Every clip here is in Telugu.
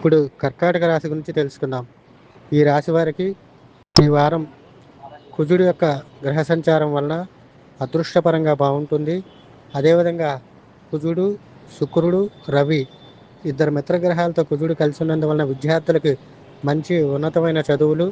ఇప్పుడు కర్కాటక రాశి గురించి తెలుసుకుందాం. ఈ రాశి వారికి ఈ వారం కుజుడు యొక్క గ్రహ సంచారం వలన అదృష్టపరంగా బాగుంటుంది. అదేవిధంగా కుజుడు శుక్రుడు రవి ఇద్దరు మిత్రగ్రహాలతో కుజుడు కలిసి ఉన్నందువలన విద్యార్థులకు మంచి ఉన్నతమైన చదువులు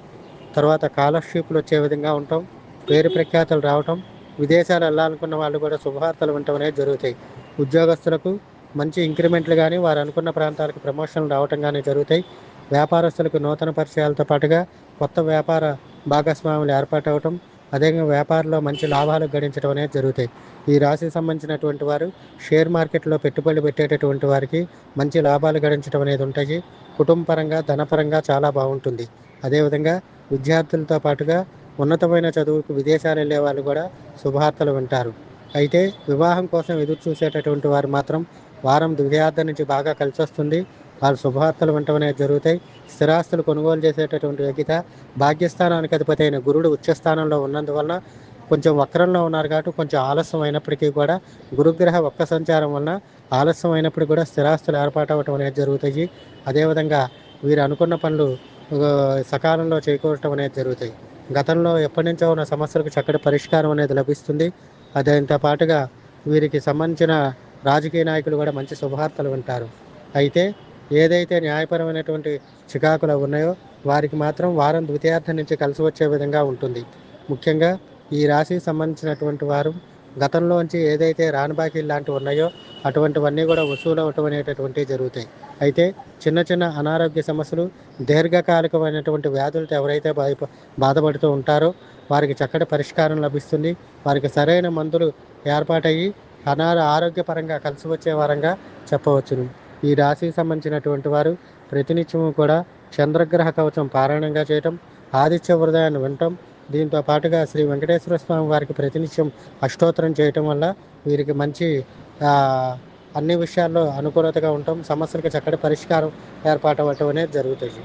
తర్వాత స్కాలర్షిప్లు వచ్చే విధంగా ఉండటం పేరు ప్రఖ్యాతలు రావటం విదేశాలు వెళ్ళాలనుకున్న వాళ్ళు కూడా శుభవార్తలు వినటం అనేది జరుగుతాయి. ఉద్యోగస్తులకు మంచి ఇంక్రిమెంట్లు కానీ వారు అనుకున్న ప్రాంతాలకు ప్రమోషన్లు రావటం కానీ జరుగుతాయి. వ్యాపారస్తులకు నూతన పరిచయాలతో పాటుగా కొత్త వ్యాపార భాగస్వాములు ఏర్పాటు అవటం అదేవిధంగా వ్యాపారంలో మంచి లాభాలు గడించడం అనేది జరుగుతాయి. ఈ రాశికి సంబంధించినటువంటి వారు షేర్ మార్కెట్లో పెట్టుబడులు పెట్టేటటువంటి వారికి మంచి లాభాలు గడించడం అనేది ఉంటాయి. కుటుంబపరంగా ధనపరంగా చాలా బాగుంటుంది. అదేవిధంగా విద్యార్థులతో పాటుగా ఉన్నతమైన చదువుకు విదేశాలు వెళ్ళే వాళ్ళు కూడా శుభార్తలు వింటారు. అయితే వివాహం కోసం ఎదురు చూసేటటువంటి వారు మాత్రం వారం ద్వితీయార్థం నుంచి బాగా కలిసి వస్తుంది వాళ్ళు శుభవార్తలు వింటం జరుగుతాయి. స్థిరాస్తులు కొనుగోలు చేసేటటువంటి వ్యక్తిత భాగ్యస్థానానికి అధిపతి అయిన గురుడు ఉచ్చస్థానంలో ఉన్నందువలన కొంచెం వక్రంలో ఉన్నారు కాబట్టి కొంచెం ఆలస్యం అయినప్పటికీ కూడా గురుగ్రహ ఒక్క సంచారం వలన ఆలస్యం అయినప్పటికీ కూడా స్థిరాస్తులు ఏర్పాటు అవ్వటం అనేది జరుగుతాయి. అదేవిధంగా వీరు అనుకున్న పనులు సకాలంలో చేకూరటం అనేది జరుగుతాయి. గతంలో ఎప్పటి నుంచో ఉన్న సమస్యలకు చక్కటి పరిష్కారం అనేది లభిస్తుంది. అదేంతో పాటుగా వీరికి సంబంధించిన రాజకీయ నాయకులు కూడా మంచి శుభవార్తలు వింటారు. అయితే ఏదైతే న్యాయపరమైనటువంటి చికాకులు ఉన్నాయో వారికి మాత్రం వారం ద్వితీయార్థం నుంచి కలిసి వచ్చే విధంగా ఉంటుంది. ముఖ్యంగా ఈ రాశికి సంబంధించినటువంటి వారు గతంలోంచి ఏదైతే రాని బాకీలు లాంటివి ఉన్నాయో అటువంటివన్నీ కూడా వసూలు అవటం అనేటటువంటివి జరుగుతాయి. అయితే చిన్న చిన్న అనారోగ్య సమస్యలు దీర్ఘకాలికమైనటువంటి వ్యాధులతో ఎవరైతే బాధపడుతూ ఉంటారో వారికి చక్కటి పరిష్కారం లభిస్తుంది. వారికి సరైన మందులు ఏర్పాటయ్యి అనార ఆరోగ్యపరంగా కలిసి వచ్చే వారంగా చెప్పవచ్చును. ఈ రాశికి సంబంధించినటువంటి వారు ప్రతినిత్యము కూడా చంద్రగ్రహ కవచం పారాయణంగా చేయటం ఆదిత్య హృదయాన్ని వినటం దీంతో పాటుగా శ్రీ వెంకటేశ్వర స్వామి వారికి ప్రతినిత్యం అష్టోత్తరం చేయటం వల్ల వీరికి మంచి అన్ని విషయాల్లో అనుకూలతగా ఉండటం సమస్యలకు చక్కటి పరిష్కారం ఏర్పాటు అవ్వటం అనేది జరుగుతుంది.